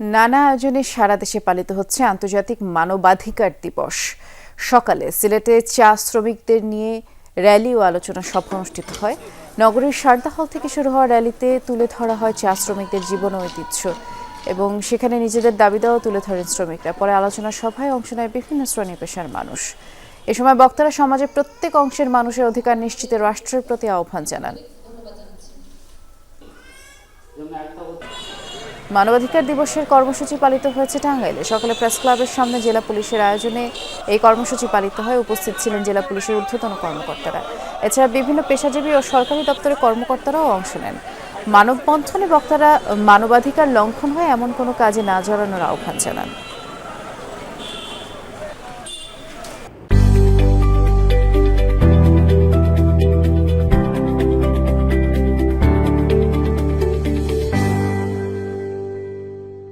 নানা আয়োজনে সারা দেশে পালিত হচ্ছে আন্তর্জাতিক মানবাধিকার দিবস। সকালে সিলেটে চা শ্রমিকদের নিয়ে র্যালি ও আলোচনা সভা অনুষ্ঠিত হয়। নগরীর সারদা হল থেকে শুরু হওয়া র্যালিতে তুলে ধরা হয় চা শ্রমিকদের জীবন ঐতিহ্য এবং সেখানে নিজেদের দাবি দেওয়াও তুলে ধরেন শ্রমিকরা। পরে আলোচনা সভায় অংশ নেয় বিভিন্ন শ্রেণি পেশার মানুষ। এ সময় বক্তারা সমাজের প্রত্যেক অংশের মানুষের অধিকার নিশ্চিতে রাষ্ট্রের প্রতি আহ্বান জানান। মানবাধিকার দিবসের কর্মসূচি পালিত হয়েছে টাঙ্গাইলে। সকালে প্রেস ক্লাবের সামনে জেলা পুলিশের আয়োজনে এই কর্মসূচি পালিত হয়। উপস্থিত ছিলেন জেলা পুলিশের ঊর্ধ্বতন কর্মকর্তারা। এছাড়া বিভিন্ন পেশাজীবী ও সরকারি দপ্তরের কর্মকর্তারাও অংশ নেন। মানববন্ধনে বক্তারা, মানবাধিকার লঙ্ঘন হয় এমন কোনো কাজে না জড়ানোর আহ্বান জানান।